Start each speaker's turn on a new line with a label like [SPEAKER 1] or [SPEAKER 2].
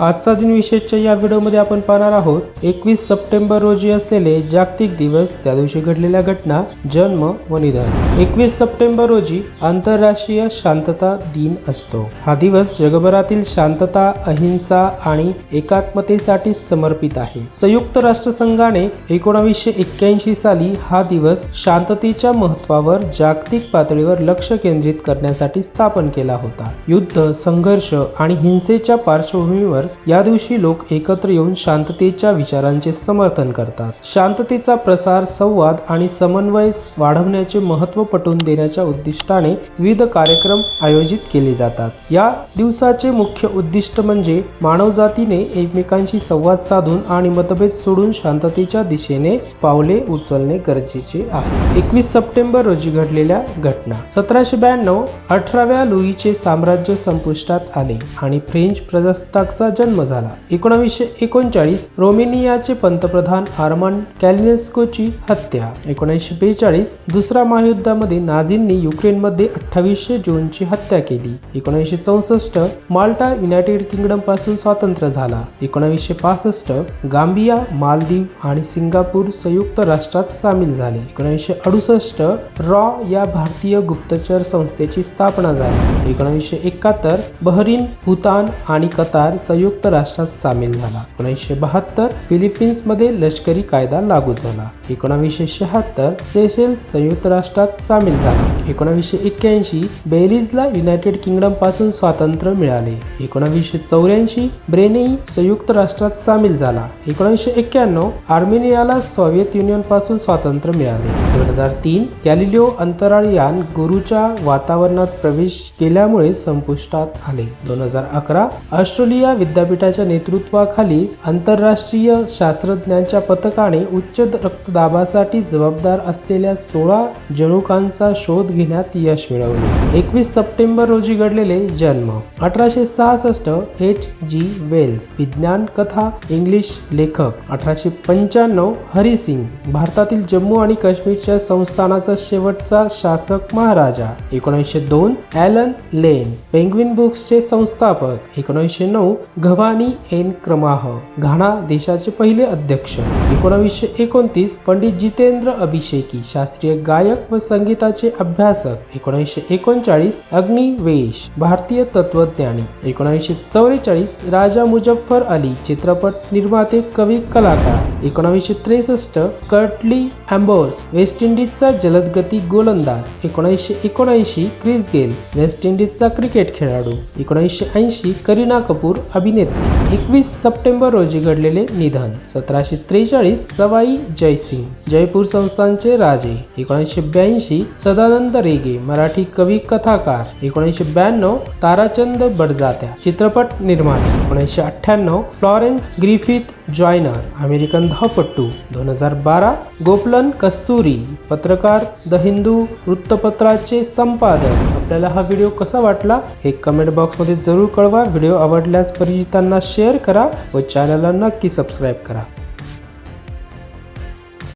[SPEAKER 1] आजचा दिन विशेषच्या या व्हिडिओमध्ये आपण पाहणार आहोत एकवीस सप्टेंबर रोजी असलेले जागतिक दिवस त्या दिवशी घडलेल्या घटना जन्म व निधन. एकवीस सप्टेंबर रोजी आंतरराष्ट्रीय शांतता दिन असतो. हा दिवस जगभरातील शांतता अहिंसा आणि एकात्मतेसाठी समर्पित आहे. संयुक्त राष्ट्रसंघाने एकोणावीसशे एक्क्याऐंशी साली हा दिवस शांततेच्या महत्वावर जागतिक पातळीवर लक्ष केंद्रित करण्यासाठी स्थापन केला होता. युद्ध संघर्ष आणि हिंसेच्या पार्श्वभूमीवर या दिवशी लोक एकत्र येऊन शांततेच्या विचारांचे समर्थन करतात. शांततेचा प्रसार संवाद आणि समन्वय वाढवण्याचे महत्त्व पटवून देण्याच्या उद्दिष्टाने विविध कार्यक्रम आयोजित केले जातात. या दिवसाचे मुख्य उद्दिष्ट म्हणजे मानवजातीने एकमेकांशी संवाद साधून आणि मतभेद सोडून शांततेच्या दिशेने पावले उचलणे गरजेचे आहे. एकवीस सप्टेंबर रोजी घडलेल्या घटना. सतराशे ब्याण्णव अठराव्या लुईचे साम्राज्य संपुष्टात आले आणि फ्रेंच प्रजासत्ताकचा जन्म झाला एकोणावीसशे एकोणचाळीस रोमेनियाचे पंतप्रधान आर्मान कॅलिनेस्कोची हत्या. एकोणीसशे बेचाळीस दुसऱ्या महायुद्धामध्ये नाझींनी युक्रेनमध्ये अठ्ठावीसशे जूनची हत्या केली. एकोणीसशे चौसष्ट माल्टा युनायटेड किंगडमपासून स्वातंत्र्य झाला. एकोणावीसशे पासष्ट गांबिया मालदीव आणि सिंगापूर संयुक्त राष्ट्रात सामील झाले. एकोणीसशे अडुसष्ट रॉ या भारतीय गुप्तचर संस्थेची स्थापना झाली. एकोणीसशे एकाहत्तर बहरीन भूतान आणि कतार संयुक्त संयुक्त राष्ट्रात सामील झाला. एकोणीसशे बहात्तर फिलिपिन्समध्ये लष्करी कायदा लागू झाला. एकोणावीसशे शहात्तर सेशेल संयुक्त राष्ट्रात सामील झाला. एकोणावीसशे एक्क्याऐंशी बेरीजला युनायटेड किंगडमपासून स्वातंत्र्य मिळाले. एकोणावीसशे चौऱ्याऐंशी ब्रेनेई संयुक्त राष्ट्रात सामील झाला. एकोणीसशे एक्क्याण्णव आर्मेनियाला सोव्हिएत युनियनपासून स्वातंत्र्य मिळाले. दोन हजार तीन गॅलिलिओ अंतराळ यान गुरुच्या वातावरणात प्रवेश केल्यामुळे संपुष्टात आले. दोन हजार अकरा ऑस्ट्रेलिया विद्यापीठाच्या नेतृत्वाखाली आंतरराष्ट्रीय शास्त्रज्ञांच्या पथकाने उच्च रक्तदाबासाठी जबाबदार असलेल्या सोळा जनुकांचा शोध घेण्यात यश मिळवले. एकवीस सप्टेंबर रोजी घडलेले जन्म. अठराशे सहासष्ट एच जी वेल्स विज्ञान कथा इंग्लिश लेखक. अठराशे पंच्याण्णव हरी सिंग भारतातील जम्मू आणि काश्मीरच्या संस्थानाचा शेवटचा शासक महाराजा. एकोणीसशे दोन ॲलन लेन पेंग्विन बुक्सचे संस्थापक. एकोणीसशे नऊ घवानी एन क्रमाह घाणा देशाचे पहिले अध्यक्ष. एकोणावीसशे एकोणतीस पंडित जितेंद्र अभिषेकी शास्त्रीय गायक व संगीताचे अभ्यासक. एकोणीसशे एकोणचाळीस अग्निवेश भारतीय तत्वज्ञानी एकोणावीसशे चौवेचाळीस राजा मुजफ्फर अली चित्रपट निर्माते कवी कलाकार. एकोणावीसशे त्रेसष्ट कर्टली अँबोर्स वेस्ट इंडिजचा जलदगती गोलंदाज. एकोणीसशे एकोणऐंशी क्रिस गेल वेस्ट इंडिजचा क्रिकेट खेळाडू. एकोणीसशे ऐंशी करीना कपूर अभि अभिनेते एकवीस सप्टेंबर रोजी घडलेले निधन. सतराशे त्रेचाळीस सवाई जयसिंग जयपूर संस्थानचे राजे. एकोणीसशे ब्याऐंशी सदानंद रेगे मराठी कवी कथाकार. एकोणीसशे ब्याण्णव ताराचंद बडजात्या चित्रपट निर्माते. एकोणीसशे अठ्ठ्याण्णव फ्लॉरेन्स ग्रिफिथ जॉयनर अमेरिकन धावपट्टू दोन हजार बारा गोपलन कस्तुरी पत्रकार द हिंदू वृत्तपत्राचे संपादक. आपल्याला हा व्हिडिओ कसा वाटला हे कमेंट बॉक्समध्ये जरूर कळवा. व्हिडिओ आवडल्यास परिचितांना शेअर करा व चॅनलला नक्की सबस्क्राईब करा.